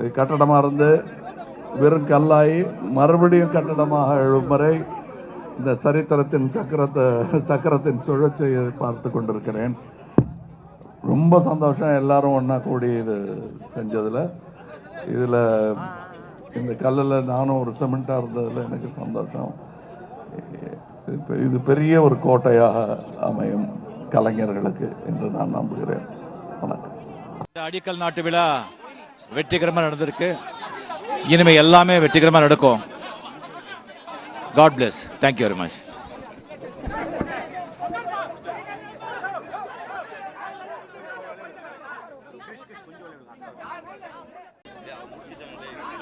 இது கட்டடமாக இருந்து வெறும் கல்லாகி மறுபடியும் கட்டடமாக எழும் வரை இந்த சரித்திரத்தின் சக்கரத்தை சக்கரத்தின் சுழற்சியை பார்த்து கொண்டிருக்கிறேன். ரொம்ப சந்தோஷம் எல்லாரும் ஒன்றா கூடி இது செஞ்சதில். இதில் இந்த கல்லில் நானும் ஒரு சிமெண்ட்டாக இருந்ததில் எனக்கு சந்தோஷம். இது- இது பெரிய ஒரு கோட்டையாக அமையும் கலைஞர்களுக்கு என்று நான் நம்புகிறேன். வணக்கம். அடிக்கல் நாட்டு விழா. வெற்றிகரமாக நடந்திருக்கு. இனிமே எல்லாமே வெற்றிகரமாக நடக்கும். God bless thank you very much Yeah,